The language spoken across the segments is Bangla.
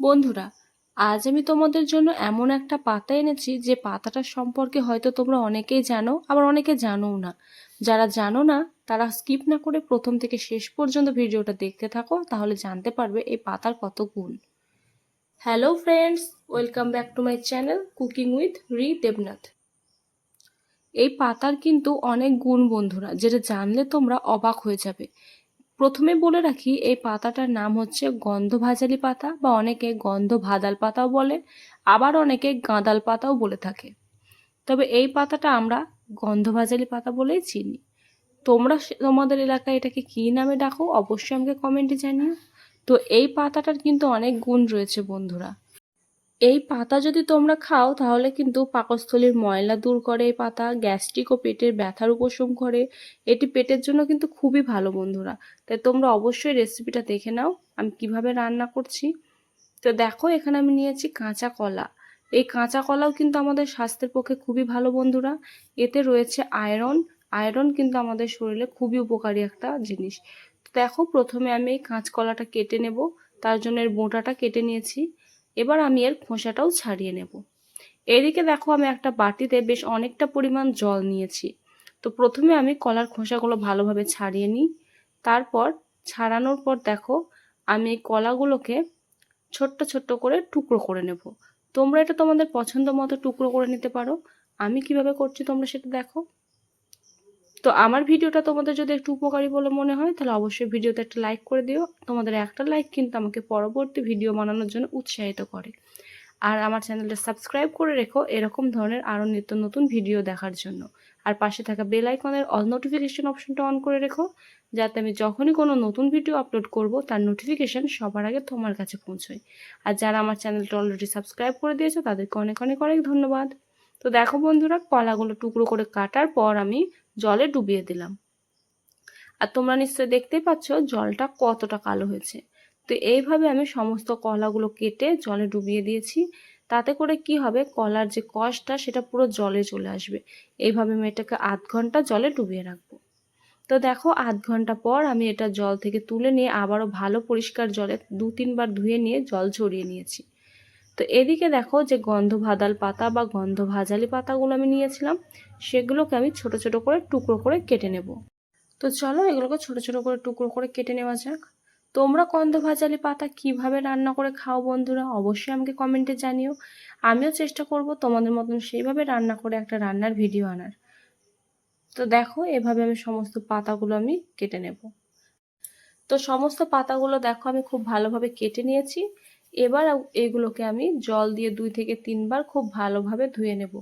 বন্ধুরা, আজ আমি তোমাদের জন্য এমন একটা পাতা এনেছি যে পাতাটার সম্পর্কে হয়তো তোমরা অনেকেই জানো, আবার অনেকে জানোও না। যারা জানো না, তারা স্কিপ না করে প্রথম থেকে শেষ পর্যন্ত ভিডিওটা দেখতে থাকো, তাহলে জানতে পারবে এই পাতার কত গুণ। Hello friends welcome back to my channel cooking with রি দেবনাথ এই পাতার কিন্তু অনেক গুণ বন্ধুরা, যেটা জানলে তোমরা অবাক হয়ে যাবে। প্রথমে বলে রাখি, এই পাতাটার নাম হচ্ছে গন্ধ ভাজালি পাতা বা অনেকে গন্ধ ভাদাল পাতাও বলে, আবার অনেকে গাঁদাল পাতাও বলে থাকে। তবে এই পাতাটা আমরা গন্ধ ভাজালি পাতা বলেই চিনি। তোমরা তোমাদের এলাকায় এটাকে কী নামে ডাকো? অবশ্যই আমাকে কমেন্টে জানিও। তো এই পাতাটার কিন্তু অনেক গুণ রয়েছে বন্ধুরা। এই পাতা যদি তোমরা খাও, তাহলে কিন্তু পাকস্থলীর ময়লা দূর করে এই পাতা, গ্যাস্ট্রিক ও পেটের ব্যথার উপশম করে। এটি পেটের জন্য কিন্তু খুবই ভালো বন্ধুরা। তাই তোমরা অবশ্যই রেসিপিটা দেখে নাও, আমি কীভাবে রান্না করছি। তো দেখো, এখানে আমি নিয়েছি কাঁচা কলা। এই কাঁচা কলাও কিন্তু আমাদের স্বাস্থ্যের পক্ষে খুবই ভালো বন্ধুরা। এতে রয়েছে আয়রন আয়রন কিন্তু আমাদের শরীরে খুবই উপকারী একটা জিনিস। দেখো, প্রথমে আমি এই কাঁচকলাটা কেটে নেব। তার জন্য এর বোঁটাটা কেটে নিয়েছি। এবার আমি এর খোসাটাও ছাড়িয়ে নেব। এদিকে দেখো আমি একটা বাটিতে বেশ অনেকটা পরিমাণ জল নিয়েছি। তো প্রথমে আমি কলার খোসাগুলো ভালোভাবে ছাড়িয়ে নিই। তারপর ছাড়ানোর পর দেখো আমি কলাগুলোকে ছোট্ট ছোট্ট করে টুকরো করে নেব। তোমরা এটা তোমাদের পছন্দ মতো টুকরো করে নিতে পারো। আমি কীভাবে করছি তোমরা সেটা দেখো। তো আমার ভিডিওটা তোমাদের যদি একটু উপকারী বলে মনে হয়, তাহলে অবশ্যই ভিডিওতে একটা লাইক করে দিও। তোমাদের একটা লাইক কিন্তু আমাকে পরবর্তী ভিডিও বানানোর জন্য উৎসাহিত করে। আর আমার চ্যানেলটা সাবস্ক্রাইব করে রেখো এরকম ধরনের আরও নিত্য নতুন ভিডিও দেখার জন্য। আর পাশে থাকা বেল আইকনের অল নোটিফিকেশন অপশনটা অন করে রেখো, যাতে আমি যখনই কোনো নতুন ভিডিও আপলোড করব, তার নোটিফিকেশন সবার আগে তোমার কাছে পৌঁছয়। আর যারা আমার চ্যানেলটা অলরেডি সাবস্ক্রাইব করে দিয়েছ, তাদেরকে অনেক অনেক অনেক ধন্যবাদ। তো দেখো বন্ধুরা, কলাগুলো টুকরো করে কাটার পর আমি জলে ডুবিয়ে দিলাম। আর তোমরা নিশ্চয়ই দেখতেই পাচ্ছ জলটা কতটা কালো হয়েছে। তো এইভাবে আমি সমস্ত কলাগুলো কেটে জলে ডুবিয়ে দিয়েছি। তাতে করে কি হবে? কলার যে কষটা, সেটা পুরো জলে চলে আসবে। এইভাবে আমি এটাকে আধ ঘণ্টা জলে ডুবিয়ে রাখব। তো দেখো, আধ ঘণ্টা পর আমি এটা জল থেকে তুলে নিয়ে আবারও ভালো পরিষ্কার জলে দু তিনবার ধুয়ে নিয়ে জল ঝরিয়ে নিয়েছি। তো এদিকে দেখো যে গন্ধ ভাদাল পাতা বা গন্ধ ভাজালি পাতাগুলো আমি নিয়েছিলাম, সেগুলোকে আমি ছোট ছোট করে টুকরো করে কেটে নেব। তো চলো এগুলোকে ছোট ছোট করে টুকরো করে কেটে নেওয়া যাক। তোমরা গন্ধ ভাজালি পাতা কীভাবে রান্না করে খাও বন্ধুরা অবশ্যই আমাকে কমেন্টে জানিও। আমিও চেষ্টা করব তোমাদের মতন সেইভাবে রান্না করে একটা রান্নার ভিডিও আনার। তো দেখো এভাবে আমি সমস্ত পাতাগুলো আমি কেটে নেব। তো সমস্ত পাতাগুলো দেখো আমি খুব ভালোভাবে কেটে নিয়েছি। এবার এগুলোকে আমি জল দিয়ে দুই থেকে তিনবার খুব ভালোভাবে ধুয়ে নেব,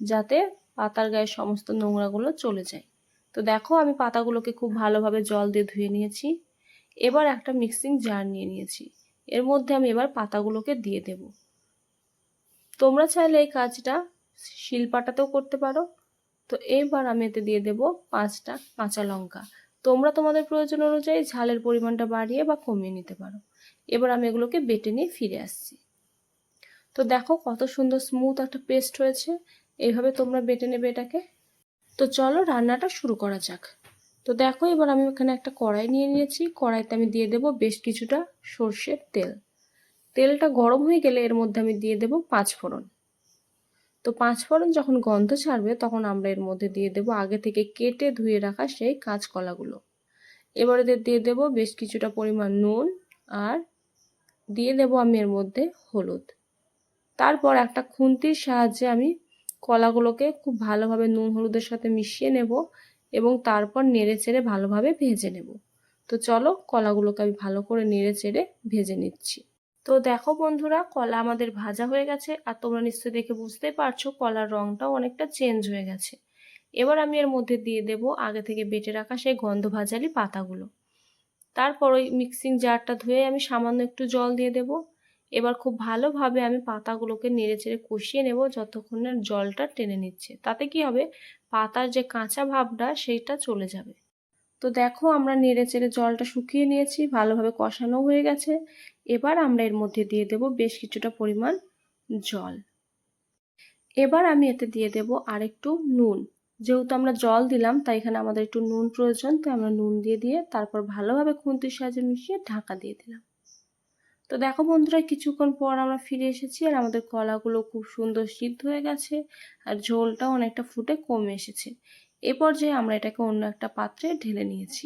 যাতে পাতার গায়ে সমস্ত নোংরাগুলো চলে যায়। তো দেখো, আমি পাতাগুলোকে খুব ভালোভাবে জল দিয়ে ধুয়ে নিয়েছি। এবার একটা মিক্সিং জার নিয়ে নিয়েছি। এর মধ্যে আমি এবার পাতাগুলোকে দিয়ে দেব। তোমরা চাইলে এই কাজটা শিলপাটাতেও করতে পারো। তো এবার আমি এতে দিয়ে দেব পাঁচটা কাঁচা লঙ্কা। তোমরা তোমাদের প্রয়োজন অনুযায়ী ঝালের পরিমাণটা বাড়িয়ে বা কমিয়ে নিতে পারো। এবার আমি এগুলোকে বেটে নিয়ে ফিরে আসছি। তো দেখো কত সুন্দর স্মুথ একটা পেস্ট হয়েছে। এইভাবে তোমরা বেটে নেবে এটাকে। তো চলো রান্নাটা শুরু করা যাক। তো দেখো এবার আমি এখানে একটা কড়াই নিয়ে নিয়েছি। কড়াইতে আমি দিয়ে দেব বেশ কিছুটা সর্ষের তেল। তেলটা গরম হয়ে গেলে এর মধ্যে আমি দিয়ে দেব পাঁচ ফোড়ন তো পাঁচ ফোড়ন যখন গন্ধ ছাড়বে তখন আমরা এর মধ্যে দিয়ে দেব আগে থেকে কেটে ধুয়ে রাখা সেই কাঁচকলাগুলো। এবারে দিয়ে দেব বেশ কিছুটা পরিমাণ নুন আর দিয়ে দেব আমি এর মধ্যে হলুদ। তারপর একটা খুন্তির সাহায্যে আমি কলাগুলোকে খুব ভালোভাবে নুন হলুদের সাথে মিশিয়ে নেব এবং তারপর নেড়ে চেড়ে ভালোভাবে ভেজে নেব। তো চলো কলাগুলোকে আমি ভালো করে নেড়ে চেড়ে ভেজে নিচ্ছি। তো দেখো বন্ধুরা, কলা আমাদের ভাজা হয়ে গেছে আর তোমরা নিশ্চয়ই দেখে বুঝতেই পারছ কলার রঙটাও অনেকটা চেঞ্জ হয়ে গেছে। এবার আমি এর মধ্যে দিয়ে দেব আগে থেকে বেটে রাখা সেই গন্ধ ভাজালি পাতাগুলো। তারপর ওই মিক্সিং জারটা ধুয়ে আমি সামান্য একটু জল দিয়ে দেব। এবার খুব ভালোভাবে আমি পাতাগুলোকে নেড়ে চেড়ে কষিয়ে নেব যতক্ষণ না জলটা টেনে নিচ্ছে। তাতে কি হবে? পাতার যে কাঁচা ভাবটা সেইটা চলে যাবে। তো দেখো আমরা নেড়ে চেড়ে জলটা শুকিয়ে নিয়েছি, ভালোভাবে কষানো হয়ে গেছে। এবার আমরা এর মধ্যে দিয়ে দেব বেশ কিছুটা পরিমাণ জল। এবার আমি এতে দিয়ে দেব আরেকটু নুন। যেহেতু আমরা জল দিলাম, তাই এখানে আমাদের একটু নুন প্রয়োজন তো আমরা নুন দিয়ে দিয়ে তারপর ভালোভাবে খুন্তির সাহায্যে মিশিয়ে ঢাকা দিয়ে দিলাম। তো দেখো বন্ধুরা, কিছুক্ষণ পর আমরা ফিরে এসেছি আর আমাদের কলাগুলো খুব সুন্দর সিদ্ধ হয়ে গেছে আর ঝোলটাও অনেকটা ফুটে কমে এসেছে। এ পর্যায়ে আমরা এটাকে অন্য একটা পাত্রে ঢেলে নিয়েছি।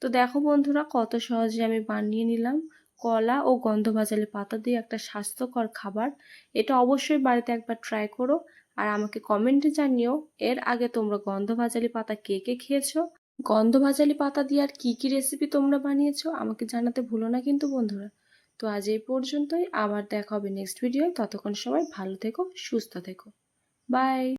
তো দেখো বন্ধুরা, কত সহজে আমি বানিয়ে নিলাম কলা ও গন্ধভাজালি পাতা দিয়ে একটা স্বাস্থ্যকর খাবার। এটা অবশ্যই বাড়িতে একবার ট্রাই করো। আর আমাকে কমেন্টে জানিও, এর আগে তোমরা গন্ধভাজালি পাতা কে কে খেয়েছো? গন্ধভাজালি পাতা দিয়ে আর কী কী রেসিপি তোমরা বানিয়েছো? আমাকে জানাতে ভুলো না কিন্তু বন্ধুরা। তো আজ এই পর্যন্তই, আবার দেখা হবে নেক্সট ভিডিও ততক্ষণ সবাই ভালো থেকো, সুস্থ থেকো। বাই